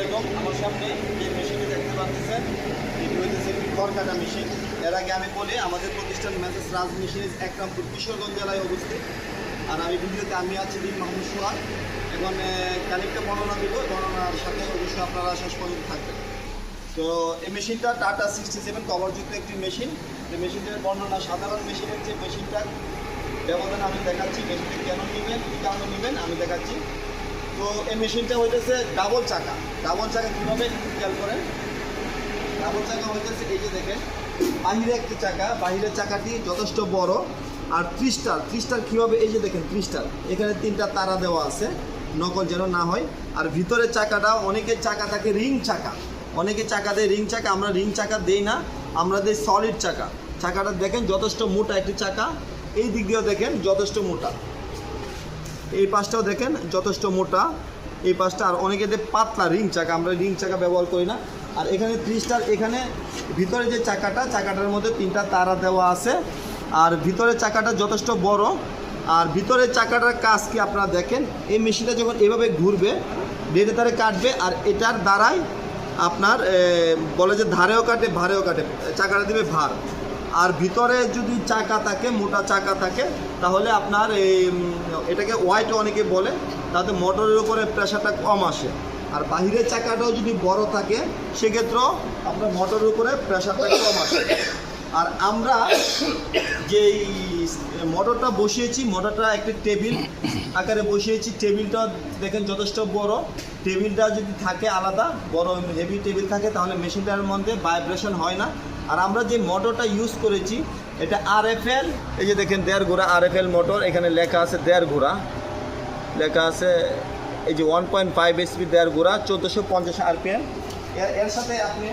আলাইকুম। আমার সামনে যে মেশিনটি দেখতে পাচ্ছেন। এটি হইতেছে খড় কাটা মেশিন। এর আগে আমি বলি, আমাদের প্রতিষ্ঠান মেসেজ রাজ মেশিন একরামপুর কিশোরগঞ্জ জেলায় অবস্থিত। আর আমি ভিডিওতে আমি আছি দিন মাহমুদ সোহাগ। এখন খানিকটা বর্ণনা দিব। বর্ণনার সাথে অবশ্যই আপনারা শেষ পর্যন্ত থাকবেন। তো, এই মেশিনটা টাটা সিক্সটি সেভেন কভারযুক্ত একটি মেশিন। এই মেশিনটার বর্ণনা সাধারণ মেশিনের যে মেশিনটা, ব্যবধান আমি দেখাচ্ছি, মেশিনটা কেন নেবেন কী কারণে নেবেন, আমি দেখাচ্ছি। তো এই মেশিনটা হইতেছে ডাবল চাকা। ডাবল চাকা কীভাবে খেয়াল করেন? ডাবল চাকা হইতেছে এই যে দেখেন, বাহিরে একটি চাকা, বাহিরের চাকাটি যথেষ্ট বড়। আর ক্রিস্টাল ক্রিস্টাল কীভাবে, এই যে দেখেন ক্রিস্টাল এখানে তিনটা তারা দেওয়া আছে, নকল যেন না হয়। আর ভিতরের চাকাটা, অনেকের চাকা থাকে রিং চাকা। অনেকে চাকা দেয় রিং চাকা, আমরা রিং চাকা দেই না, আমরা দেই সলিড চাকা। চাকাটা দেখেন যথেষ্ট মোটা একটি চাকা, এই দিক দিয়েও দেখেন যথেষ্ট মোটা। এই পাশটাও দেখেন, যথেষ্ট মোটা। এই পাশটা আর অনেকে দেয় পাতলা রিং চাকা, আমরা রিং চাকা ব্যবহার করি না। আর এখানে ত্রিশটার, এখানে ভিতরে যে চাকাটা, চাকাটার মধ্যে তিনটা তারা দেওয়া আছে। আর ভিতরের চাকাটা যথেষ্ট বড়। আর ভিতরের চাকাটার কাজ কি আপনারা দেখেন, এই মেশিনটা যখন এভাবে ঘুরবে ডেটে তারে কাটবে, আর এটার দ্বারাই আপনার বলে যে ধারেও কাটে, ভারেও কাটে, চাকাটা দিবে ভার। আর ভিতরে যদি চাকা থাকে, মোটা চাকা থাকে, তাহলে আপনার এই এটাকে হোয়াইট অনেকে বলে, তাতে মোটরের উপরে প্রেশারটা কম আসে। আর বাহিরের চাকাটাও যদি বড় থাকে, সেক্ষেত্রেও আপনার মোটরের উপরে প্রেশারটা কম আসে। আর আমরা যেই মোটরটা বসিয়েছি, মোটরটা একটি টেবিল আকারে বসিয়েছি। টেবিলটা দেখেন যথেষ্ট বড়। টেবিলটা যদি থাকে আলাদা, বড় হেভি টেবিল থাকে, তাহলে মেশিনটার মধ্যে ভাইব্রেশন হয় না। আর আমরা যে মোটরটা ইউজ করেছি, এটা আর এফ এল এই যে দেখেন দেড় ঘোড়া আর এফ এল মোটর, এখানে লেখা আছে দেড় ঘোড়া। লেখা আছে এই যে ওয়ান পয়েন্ট ফাইভ এসপি দেড় ঘোড়া, চোদ্দোশো পঞ্চাশ আরপিএম এর সাথে আপনি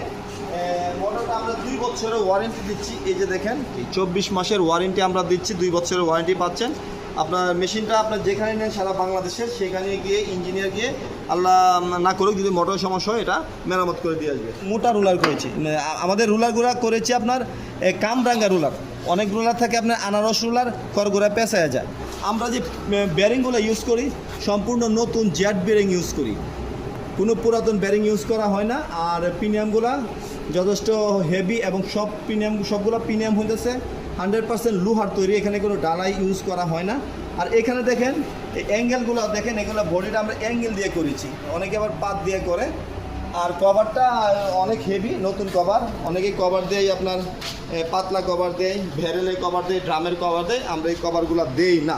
মোটরটা আমরা দুই বছরের ওয়ারেন্টি দিচ্ছি। এই যে দেখেন চব্বিশ মাসের ওয়ারেন্টি আমরা দিচ্ছি, দুই বছরের ওয়ারেন্টি পাচ্ছেন। আপনার মেশিনটা আপনার যেখানে নেন সারা বাংলাদেশের সেখানে গিয়ে ইঞ্জিনিয়ার গিয়ে আল্লাহ না করুক, যদি মোটর সমস্যা হয়, এটা মেরামত করে দিয়ে আসবে। মোটা রুলার করেছি। আমাদের রুলারগুলো করেছি আপনার কামরাঙ্গা রুলার। অনেক রুলার থাকে আপনার আনারস রুলার খড়গুড়া পেঁচায় যায়। আমরা যে ব্যারিংগুলো ইউজ করি, সম্পূর্ণ নতুন জ্যাট বেরিং ইউজ করি। কোনো পুরাতন ব্যারিং ইউজ করা হয় না, আর প্রিমিয়ামগুলো যথেষ্ট হেভি এবং সব প্রিমিয়াম সবগুলো প্রিমিয়াম হইতেছে। হান্ড্রেড পার্সেন্ট লোহার তৈরি, এখানে কোনো ডালাই ইউজ করা হয় না। আর এখানে দেখেন, এই অ্যাঙ্গেলগুলো দেখেন, এগুলো বডিটা আমরা অ্যাঙ্গেল দিয়ে করেছি। অনেকে আবার পাত দিয়ে করে। আর কভারটা অনেক হেভি নতুন কভার। অনেকে কভার দেয় আপনার পাতলা কভার দেয় ভ্যারেলের কভার দেয়, ড্রামের কভার দেয়। আমরা এই কভারগুলো দেই না।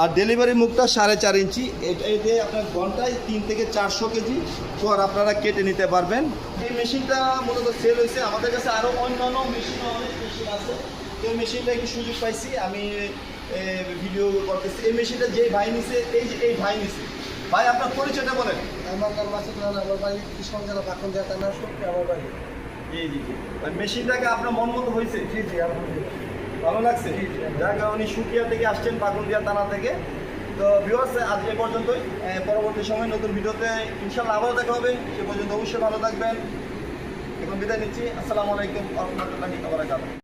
আর ডেলিভারি মুখটা সাড়ে চার ইঞ্চি। এটা এতে আপনার ঘন্টায় তিন থেকে চারশো কেজি খড় আপনারা কেটে নিতে পারবেন। এই মেশিনটা মূলত সেল হয়েছে। আমাদের কাছে আরও অন্যান্য মেশিন অনেক মেশিন আছে। এই মেশিনটা একটু সুযোগ পাইছি। আমি ভিডিও করতেছি। এই মেশিনটা যে ভাই নিছে এই যে এই ভাই নিছে। ভাই আপনার পরিচয়টা বলেন। আমার নাম মাসুদ আমার বাড়ি কৃষ্ণ জেলা জেলা থানা সত্যি আমার বাড়ি। জি জি জি। মেশিনটাকে আপনার মন মতো হয়েছে? জি জি আলহামদুলিল্লাহ। ভালো লাগছে? যার কারণে উনি সুকিয়া থেকে আসছেন পাকুন্দিয়া থানা থেকে। তো ভিউয়ার্স আজ এ পর্যন্তই। পরবর্তী সময় নতুন ভিডিওতে ইনশাল্লাহ আবারও দেখা হবে। সে পর্যন্ত অবশ্যই ভালো থাকবেন। এখন বিদায় নিচ্ছি। আসসালামু আলাইকুম রহমতুল্লাহি আবরাকাতুহু